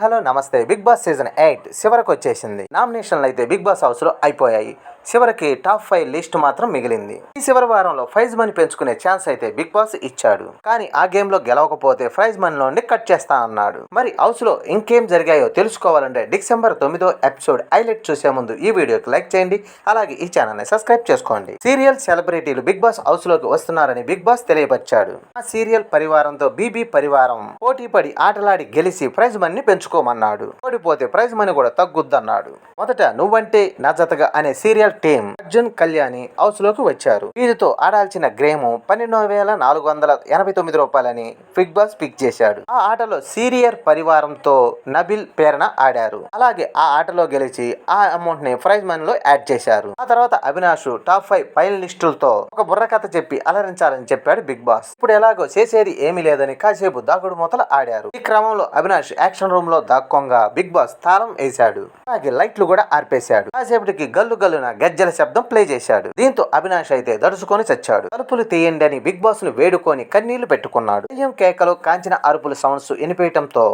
Hello నమస్తే. Big boss season eight చివరకు వచ్చేసింది. నామినేషన్లు అయితే బిగ్ బాస్ హౌస్లో అయిపోయాయి. చివరికి టాప్ ఫైవ్ లిస్ట్ మాత్రం మిగిలింది. ఈ చివరి వారంలో ప్రైజ్ మనీ పెంచుకునే ఛాన్స్ అయితే బిగ్ బాస్ ఇచ్చాడు. కానీ ఆ గేమ్లో గెలవకపోతే ప్రైజ్ మనీ నుండి కట్ చేస్తా అన్నాడు. మరి హౌస్లో ఇంకేం జరిగాయో తెలుసుకోవాలంటే డిసెంబర్ తొమ్మిదో ఎపిసోడ్ హైలైట్ చూసే ముందు ఈ వీడియోకి లైక్ చేయండి. అలాగే ఈ ఛానల్ని సబ్స్క్రైబ్ చేసుకోండి. సీరియల్ సెలబ్రిటీలు బిగ్ బాస్ హౌస్లోకి వస్తున్నారని బిగ్ బాస్ తెలియపరిచాడు. ఆ సీరియల్ పరివారంతో బీబీ పరివారం పోటీ పడి ఆటలాడి గెలిచి ప్రైజ్ మనీని పెంచుకోమన్నాడు. ఓడిపోతే ప్రైజ్ మనీ కూడా తగ్గుద్దన్నాడు. మొదట నువ్వంటే నా జతగా అనే సీరియల్ టీం అర్జున్ కళ్యాణి హౌస్లోకి వచ్చారు. వీరితో ఆడాల్సిన గ్రేము పన్నెండు వేల నాలుగు వందల ఎనభై తొమ్మిది రూపాయలని బిగ్ బాస్ పిక్ చేశాడు. ఆ ఆటలో సీరియర్ పరివారంతో నబిల్ పేరన ఆడారు. అలాగే ఆ ఆటలో గెలిచి ఆ అమౌంట్ని ప్రైజ్ మనీ లో యాడ్ చేశారు. ఆ తర్వాత అవినాష్ టాప్ ఫైవ్ ఫైనలిస్టులతో ఒక బుర్ర కథ చెప్పి అలరించాలని చెప్పాడు బిగ్ బాస్ ఇప్పుడు ఎలాగో చేసేది ఏమీ లేదని కాసేపు దాగుడు మూతలు ఆడారు. ఈ క్రమంలో అవినాష్ యాక్షన్ రూమ్లో దాక్కోంగా బిగ్ బాస్ తాళం వేశాడు. అలాగే లైట్లు కూడా ఆర్పేశాడు. కాసేపటికి గల్లు గల్లున గజ్జల శబ్దం ప్లే చేశాడు. దీంతో అవినాష్ అయితే దడుచుకొని చచ్చాడు. తలుపులు తీయండి అని బిగ్ బాస్ను వేడుకొని కన్నీళ్ళు పెట్టుకున్నాడు. దెయ్యం కేకలు కాంచిన అరుపులు సౌండ్స్ వినిపేయటంతో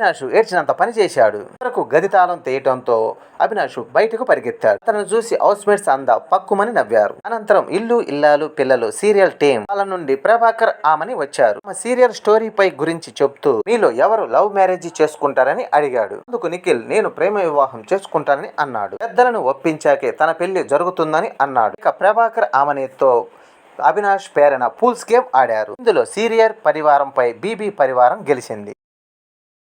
అవినాష్ ఏడ్చినంత పని చేశాడు. గది తాళం తీయటంతో అవినాష్ బయటకు పరిగెత్తాడు. తనను చూసి హౌస్ మేట్స్ అందా పక్కుమని నవ్వారు. అనంతరం ఇల్లు ఇల్లాలు పిల్లలు సీరియల్ టీం వాళ్ళ నుండి ప్రభాకర్ ఆమని వచ్చారు. మా సీరియల్ స్టోరీపై గురించి చెప్తూ మీలో ఎవరు లవ్ మ్యారేజ్ చేసుకుంటారని అడిగాడు. అందుకు నిఖిల్ నేను ప్రేమ వివాహం చేసుకుంటానని అన్నాడు. పెద్దలను ఒప్పించాకే తన పెళ్ళి జరుగుతుందని అన్నాడు. ఇక ప్రభాకర్ ఆమనితో అవినాష్ పేరన పూల్స్ గేమ్ ఆడారు. ఇందులో సీరియర్ పరివారంపై బీబీ పరివారం గెలిచింది.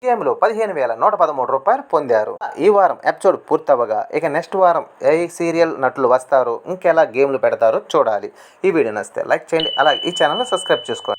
గేమ్లో పదిహేను వేల నూట పదమూడు రూపాయలు పొందారు. ఈ వారం ఎపిసోడ్ పూర్తవగా ఇక నెక్స్ట్ వారం ఏ సీరియల్ నటులు వస్తారో ఇంకెలా గేమ్లు పెడతారో చూడాలి. ఈ వీడియో నచ్చితే లైక్ చేయండి అలాగే ఈ ఛానల్ని సబ్స్క్రైబ్ చేసుకోండి.